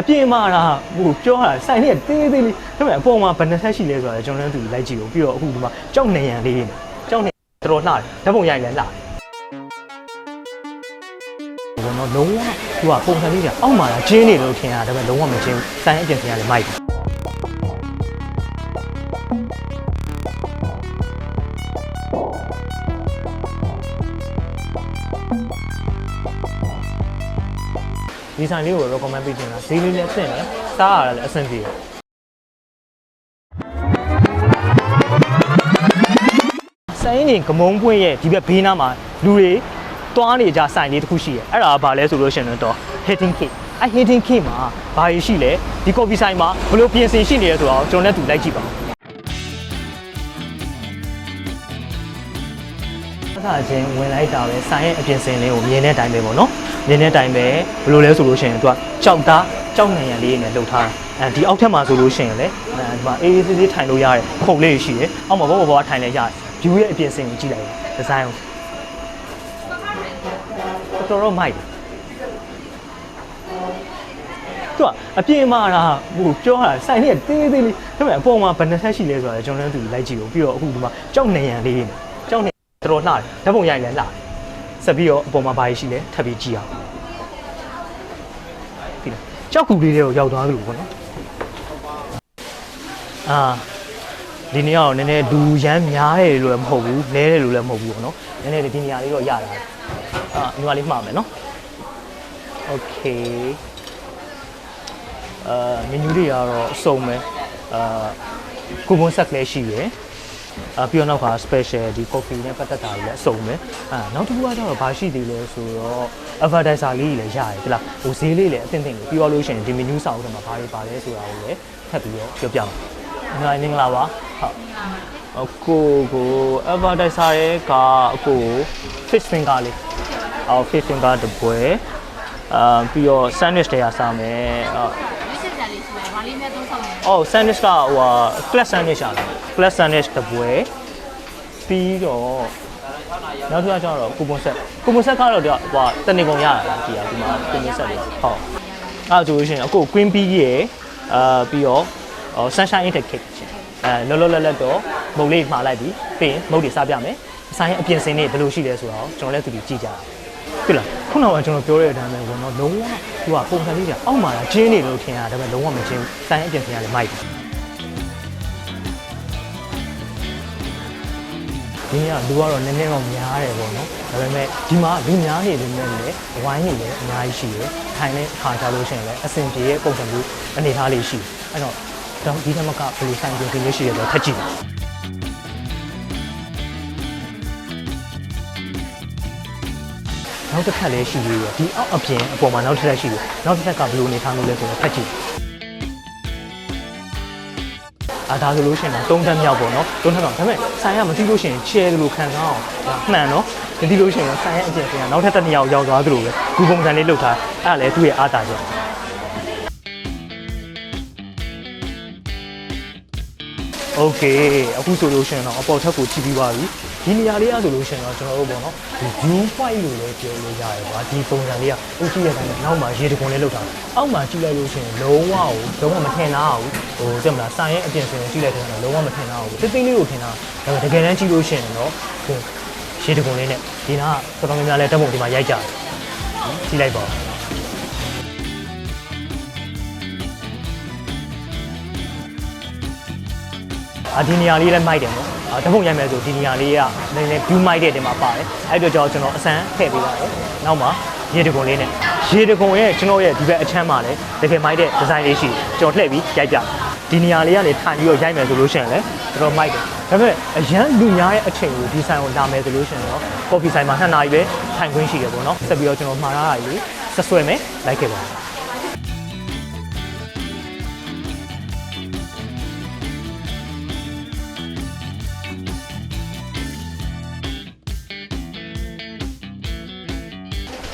အပြင်မှာတာဟိုပြောတာစိုင်လေးကသေးသေးလေးဒါပေမဲ့အပေါ်မှာဘယ်နှစ်ဆက်ရှိလဲဆိုတာကျွန်တော်လည်းသူလိုက်ကြည့်အောင်ပြီးတော့အခုဒီမှာကြောက်နေရန်လေးကြောက်နေတော်တော်လှတယ်ဓာတ်ပုံရိုက်လည်းလှတယ်ဘုံတော့လုံးဝသူကပုံစံလေးကအောက်မှာလာကျင်းနေလို့ထင်ရတာဒါပေမဲ့လုံးဝမကျင်းဘူးစိုင်အပြင်ထင်ရတယ်မိုက်တယ် ဒီဆိုင်လေးကို recommend ပေးချင်တာဈေးလေးလည်းအဆင့်တယ်စားရတာလည်းအဆင်ပြေတယ်ဆိုင်နေကမုံပွင့်ရဲ့ဒီဘက်ဘေးနားမှာလူတွေတွားနေကြဆိုင်လေးတစ်ခုရှိရဲ့အဲ့ဒါကဘာလဲဆိုလို့ရှိရင်တော့ hitting cake အဲ့ hitting cake မှာဘာရရှိလဲဒီ coffee ဆိုင်မှာဘယ်လိုပြင်ဆင်ရှိနေလဲဆိုတော့ကျွန်တော်လည်းသူလိုက်ကြည့်ပါအဲ့ဒါချင်းဝင်လိုက်တာပဲဆိုင်ရဲ့အပြင်ဆင်လေးကိုမြင်တဲ့အတိုင်းပဲပေါ့နော် မြင်တဲ့အတိုင်းပဲဘယ်လိုလဲဆိုလို့ရှိရင်သူကကြောက်သားကြောက်နေရလေးနဲ့လှုပ်ထားတာအဲဒီအောက်ထက်မှာဆိုလို့ရှိရင်လည်းအဲဒီမှာအေးအေးဆေးဆေးထိုင်လို့ရတယ်ခုံလေးရှိတယ်အောက်မှာဘောဘောဘောထိုင်လည်းရတယ် view ရဲ့အပြင်ဆင်ကိုကြည့်လိုက်ဒီဇိုင်းကိုတော်တော်မိုက်တယ်သူကအပြင်မှာတာဟိုပြောတာစိုင်လေးကသေးသေးလေးဒါပေမဲ့အပေါ်မှာဘယ်နှစ်ဆက်ရှိလဲဆိုတာကျွန်တော်လည်းသူလိုက်ကြည့်အောင်ပြီးတော့အခုဒီမှာကြောက်နေရန်လေးကြောက်နေတော်တော်လှတယ်ဓာတ်ပုံရိုက်လည်းလှတယ် ဆက်ပြီးတော့အပေါ်မှာဘာရှိလဲထပ်ပြီးကြည့်အောင်ဒီလားကြောက်ကူလေးတွေကိုရောက်သွားသလိုပေါ့နော်အာဒီနေ့ကတော့နည်းနည်းဒူရမ်းများတယ်လို့လည်းမဟုတ်ဘူးလဲတယ်လို့လည်းမဟုတ်ဘူးပေါ့နော်နည်းနည်းဒီနေရာလေးတော့ရတာအာဒီမှာလေးမှားမယ်နော်โอเคအာမနူတွေကတော့အစုံပဲအာကူမွန်ဆက်ကလေးရှိရယ် အပြီးတော့နောက်က special ဒီ coffee နဲ့ပတ်သက်တာတွေလည်းအစုံပဲအာနောက်တစ်ခုကတော့ဘာရှိသေးလဲဆိုတော့ advertiser လေးတွေလည်းရတယ်ဒီလားဟိုဈေးလေးလည်းအသင့်သင့်လေးပြီးတော့လို့ရှိရင်ဒီ menu စာအုပ်ထဲမှာဘာတွေပါလဲဆိုတာကိုလည်းထပ်ပြီးတော့ပြောပြမယ်ငါမင်္ဂလာပါဟုတ်အကိုကို advertiser ရဲ့ကအကို fish finger လေးအော် fish finger တပွဲအာပြီးတော့ sandwich တရားစားမယ် အော်ရွေးချယ်ကြလေးရှိတယ်။ဘာလေးနဲ့သုံးဆောင်နေလဲအော် sandwich ကဟိုဟာ class sandwich ရတယ် class sandwich တပွဲပြီးတော့နောက်တစ်ခါကျတော့ကူပွန်ဆက်ကူပွန်ဆက်ကတော့ဒီကဟိုဟာတနေကုန်ရတာလားဒီကဒီမှာကူပွန်ဆက်လေးဟုတ်အဲ့ဒါဆိုလို့ရှိရင်အခု queen bee ရေအာပြီးတော့ဟို sunshine intake cake ချင်းအဲလောလောလတ်လတ်တော့မုတ်လေးမှားလိုက်ပြီးပြီးရင်မုတ်တွေစားပြမယ်အဆိုင်အပြင်စင်တွေဘယ်လိုရှိလဲဆိုတော့ကျွန်တော်လည်းသူတို့ကြည့်ကြတာ ဟုတ်လားခုနကကျွန်တော်ပြောတဲ့အတိုင်းပဲဘောနော်လုံးဝသူကပုံစံလေးကအောက်မှာလာကျင်းနေလို့ထင်ရတာဒါပေမဲ့လုံးဝမကျင်းဘူးဆိုင်အပြင်စင်ရတယ်မိုက်တယ်ဒီကလူကတော့နည်းနည်းတော့များတယ်ပေါ့နော်ဒါပေမဲ့ဒီမှာလူများနေတယ်နဲ့လည်းဝိုင်းနေလည်းအများကြီးရှိတယ်ထိုင်တဲ့အခါကြလို့ရှိရင်လည်းအဆင်ပြေရဲ့ပုံစံမျိုးအနေထားလေးရှိတယ်အဲ့တော့တော့ဒီထက်မကဘယ်လိုဆိုင်ပြင်ပြင်လေးရှိရတော့ထက်ကြည့်ပါ နောက်တစ်ခါလေးရှိသေးတယ်ဒီအောက်အပြင်အပေါ်မှာနောက်တစ်ခါရှိတယ်နောက်တစ်ခါကဘယ်လိုအနေထားမျိုးလဲဆိုတော့ထက်ကြည့်အာဒါဆိုလို့ရှိရင်တော့၃ထပ်မြောက်ပေါ့နော်၃ထပ်မြောက်ဒါပေမဲ့ဆိုင်ကမသိလို့ရှိရင်ချဲတယ်လို့ခံစားအောင်ဒါမှန်နော်မသိလို့ရှိရင်တော့ဆိုင်ရဲ့အကျင့်ပြန်နောက်ထပ်တစ်နှစ်ယောက်ရောက်သွားသလိုပဲဂူပုံစံလေးလောက်ထားအဲ့ဒါလည်းသူ့ရဲ့အားတာချက် โอเคအခုဆိုလို့ရှိရင်တော့အပေါ်ထပ်ကိုကြည့်ပြီးပါပြီဒီနေရာလေးအားဆိုလို့ရှိရင်တော့ကျွန်တော်တို့ပေါ့နော်ဒီ view point လို့လည်းပြောလို့ရတယ်ကွာဒီပုံစံလေးကဥကြည့်ရတဲ့အတိုင်းနောက်မှာရေတခွန်လေးလောက်ထားအောက်မှာကြည့်လိုက်လို့ရှိရင်လုံးဝကိုလုံးဝမထင်တာဘူးဟိုကြက်မလားစာရဲ့အပြင်စင်ကိုကြည့်လိုက်တဲ့အခါလုံးဝမထင်တာဘူးတိတ်တိတ်လေးကိုထင်တာဒါပေမဲ့တကယ်တမ်းကြည့်လို့ရှိရင်တော့ဟိုရေတခွန်လေးနဲ့ဒီနာကတော်တော်များများလဲတက်ပုံဒီမှာရိုက်ကြတယ်ကြည့်လိုက်ပါ အာဒီနေရာလေးလည်းမိုက်တယ်နော်အာတပုံရိုက်မယ်ဆိုဒီနေရာလေးကနည်းနည်း view မိုက်တဲ့တင်မှာပါတယ်အဲ့အတွက်ကြောင့်ကျွန်တော်အစမ်းထည့်ပေးပါတယ်နောက်မှာရေတကွန်လေးနဲ့ရေတကွန်ရဲ့ကျွန်တော်ရဲ့ဒီဘက်အချမ်းမှာလည်းတကယ်မိုက်တဲ့ဒီဇိုင်းလေးရှိတယ်ကျွန်တော်လှည့်ပြီးရိုက်ပြဒီနေရာလေးကနေထိုင်ပြီးတော့ရိုက်မယ်ဆိုလို့ရှိရင်လည်းတော်တော်မိုက်တယ်ဒါပေမဲ့အရန်လူများရဲ့အချိန်ကိုဒီဆိုင်ကိုလာမယ်ဆိုလို့ရှိရင်တော့ coffee ဆိုင်မှာ2နာရီပဲထိုင်ခွင့်ရှိတယ်ပေါ့နော်ဆက်ပြီးတော့ကျွန်တော်မှားရတာကြီးဆက်ဆွဲမယ်လိုက်ခဲ့ပါ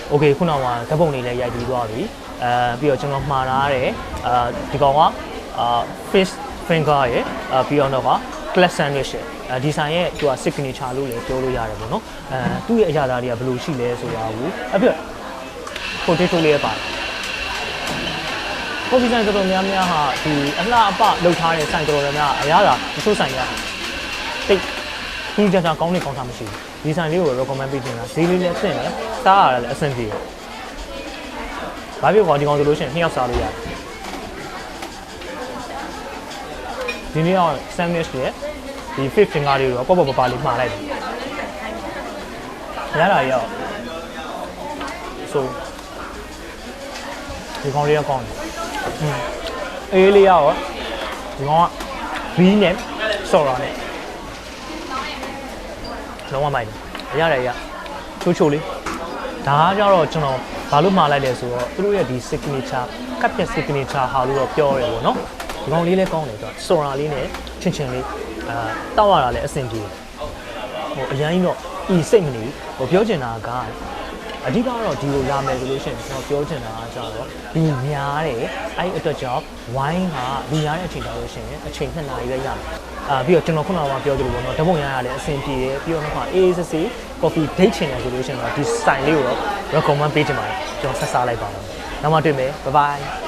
โอเคခုနကဓာတ်ပုံလေးလည်းရိုက်ပြီးသွားပြီအဲပြီးတော့ကျွန်တော်မှားထားတယ်အာဒီကောင်ကအာ fish finger ရဲ့အာပြီးတော့တော့က class sandwich ရဲ့အဲဒီဆိုင်ရဲ့သူက signature လို့လည်းပြောလို့ရတယ်ပေါ့နော်အဲသူ့ရဲ့အရာသားတွေကဘယ်လိုရှိလဲဆိုတာကိုအပြည့် potato လေးရပါတယ် ကော်ဖီဆိုင်တော်တော်များများဟာဒီအလှအပလောက်ထားတဲ့ဆိုင်တော်တော်များများအများသာအချို့ဆိုင်ကတိတ်ဒီကြကြကောင်းနေကောင်းတာမရှိဘူး ဒီဆိုင်လေးကို recommend ပေးချင်တာဈေးလေးလည်းဆင့်တယ်စားရတယ်လည်းအဆင်ပြေတယ်ဘာဖြစ်ကောဒီကောင်ဆိုလို့ရှိရင်နှစ်ယောက်စားလို့ရတယ်ဒီနေ့တော့ sandwich ရဲ့ဒီ fish finger လေးတော့ပေါ့ပေါ့ပပလေးမှာလိုက်တယ်ရတာရောဆိုဒီကောင်လေးကကောင်းတယ်อืมအေးလေးရောဒီကောင်က B နဲ့ Sora နဲ့ လုံးဝမိုက်တယ်ရတယ်ရချိုးချိုးလေးဒါကကြတော့ကျွန်တော်ဘာလို့မှားလိုက်လဲဆိုတော့သူတို့ရဲ့ဒီ signature ကပ်ပြက် signature ဟာလို့တော့ပြောရတယ်ပေါ့နော်ဒီကောင်လေးလည်းကောင်းတယ်ဆိုတော့ Sora လေးနဲ့ချင်းချင်းလေးအာတောက်ရတာလည်းအဆင်ပြေတယ်ဟိုအရင်ကြီးတော့ဤစိတ်မနေဘူးဟိုပြောချင်တာက အဓိကတော့ဒီလိုလာမယ်ဆိုလို့ရှိရင်ကျွန်တော်ပြောချင်တာကကြတော့ဒီများတယ်အဲ့ဒီအတွက်ကြောင့်ဝိုင်းကဒီများတဲ့အချိန်တောင်လို့ရှိရင်အချိန်2နာရီပဲရမယ်အာပြီးတော့ကျွန်တော်ခုနကပြောသလိုပေါ့နော်ဓပုံရရလည်းအဆင်ပြေတယ်ပြီးတော့နောက်မှအေးအေးဆေးဆေး coffee date ချင်တယ်ဆိုလို့ရှိရင်တော့ဒီ style လေးကိုတော့ recommend ပေးချင်ပါတယ်ကျွန်တော်ဆက်စားလိုက်ပါမယ်နောက်မှတွေ့မယ် bye bye